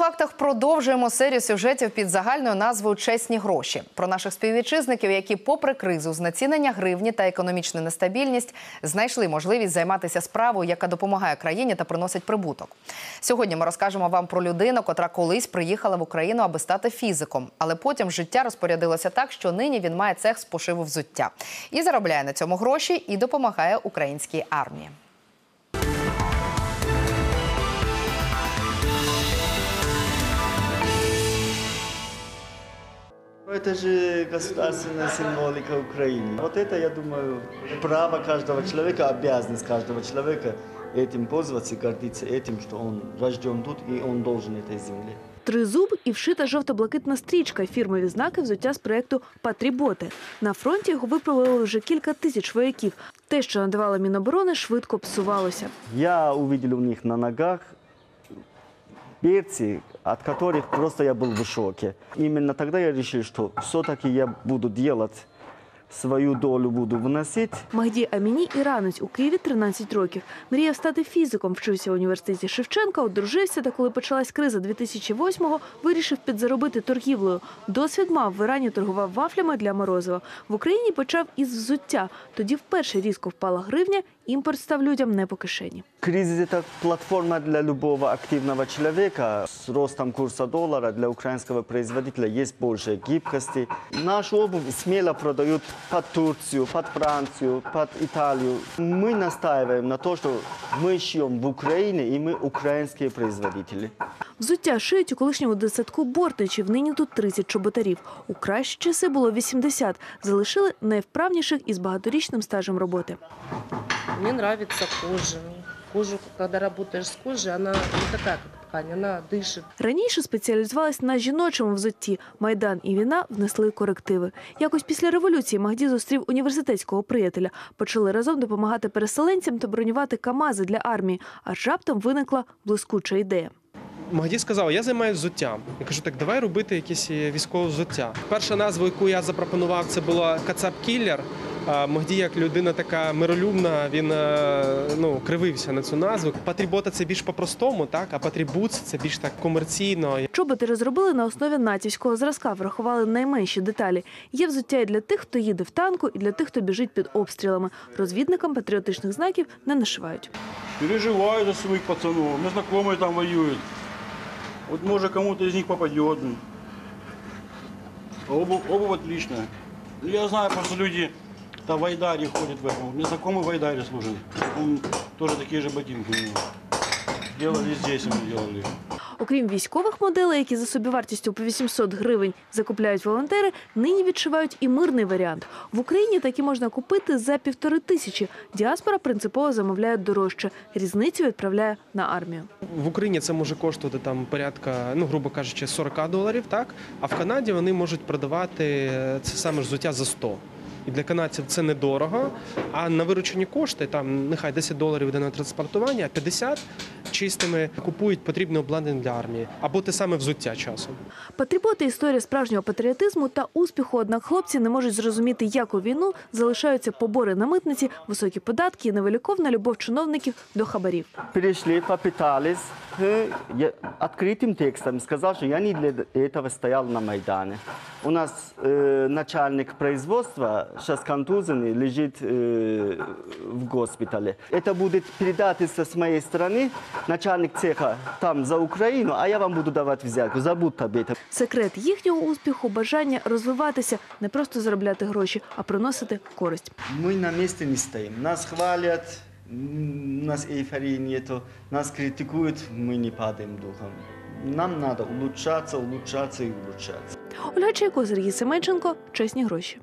фактах продовжуємо серію сюжетів під загальною назвою Чесні гроші про наших співвітчизників, які, попри кризу, знецінення гривні та економічну нестабільність, знайшли можливість займатися справою, яка допомагає країні та приносить прибуток. Сьогодні ми розкажемо вам про людину, котра колись приїхала в Україну, аби стати фізиком, але потім життя розпорядилося так, що нині він має цех з пошиву взуття і заробляє на цьому гроші і допомагає українській армії. Это же государственная символика Украины. Вот это, я думаю, право каждого человека, обязанность каждого человека этим пользоваться и гордиться этим, что он рожден тут и он должен этой земле. Тризуб і вшита жовто-блакитна стрічка фірмові знаки взуття з проєкту Патріботи. На фронті його виправили вже кілька тисяч вояків. Те, що надавало Міноборони, швидко псувалося. Я увидел у них на ногах перцы, от которых просто я был в шоке. Именно тогда я решил, что все-таки я буду делать свою долю, буду вносить. Магді Аміні іранець у Києві 13 років. Мріяв стати фізиком, вчився в університеті Шевченка, одружився та коли почалась криза 2008-го, вирішив підзаробити торгівлею. Досвід мав в Ірані торгував вафлями для морозива. В Україні почав із взуття. Тоді вперше різко впала гривня, імпорт став людям не по кишені. Кризис – это платформа для любого активного человека. С ростом курса доллара для украинского производителя есть больше гибкости. Нашу обувь смело продают под Турцию, под Францию, под Италию. Мы настаиваем на то, что мы шьем в Украине, и мы украинские производители. Взуття шиють у колишньому дитсадку Бортичів. Нині тут 30 чоботарів. У кращі часи було 80. Залишили найвправніших із багаторічним стажем роботи. Мне нравится кожа. Кожу, когда работаешь с кожей, она не такая, как ткань, она дышит. Раніше спеціалізувалась на жіночому взутті. Майдан і війна внесли корективи. Якось після революції Магді зустрів університетського приятеля. Почали разом допомагати переселенцям та бронювати камази для армії. Аж раптом виникла блискуча ідея. Магді сказав, я займаюся взуттям. Я кажу, так давай робити якесь е, військове взуття. Перша назва, яку я запропонував, це була Кацап Кіллер. А як людина така миролюбна, він е, ну, кривився на цю назву. Патрібота це більш по-простому, так, а патрібуц це більш так комерційно. Чоботи розробили на основі натівського зразка, врахували найменші деталі. Є взуття і для тих, хто їде в танку, і для тих, хто біжить під обстрілами. Розвідникам патріотичних знаків не нашивають. Переживаю за своих пацанов. У меня там воюют. Вот может кому-то из них попадет. А Обувь, обувь отличная. Я знаю, просто люди да, в Айдаре ходят в этом. У меня знакомый в Айдаре служил. Он тоже такие же ботинки у него. Делали здесь, мы делали. Окрім військових моделей, які за собівартістю по 800 гривень закупляють волонтери, нині відшивають і мирний варіант. В Україні такі можна купити за півтори тисячі. Діаспора принципово замовляє дорожче. Різницю відправляє на армію. В Україні це може коштувати там порядка, ну грубо кажучи, 40 доларів, так а в Канаді вони можуть продавати е, це саме ж взуття за 100. І для канадців це недорого. А на виручені кошти там нехай 10 доларів йде на транспортування, а 50 чистими купують потрібне обладнання для армії або те саме взуття часом. Патріоти – історія справжнього патріотизму та успіху. Однак хлопці не можуть зрозуміти, як у війну залишаються побори на митниці, високі податки і невеликовна любов чиновників до хабарів. Пришли, попытались. э, Я открытым текстом сказал, что я не для этого стоял на Майдане. У нас э, начальник производства, сейчас контузенный, лежит э, в госпитале. Это будет передательство с моей стороны. Начальник цеха там за Украину, а я вам буду давать взятку. Забудь об этом. Секрет їхнього успіху – бажання розвиватися, не просто заробляти гроші, а приносити користь. Мы на месте не стоим. Нас хвалят, м, у нас эйфории нету. Нас критикуют, мы не падаем духом. Нам надо улучшаться, улучшаться и улучшаться. Ольга Чайко, Сергій Семенченко. Чесні гроші.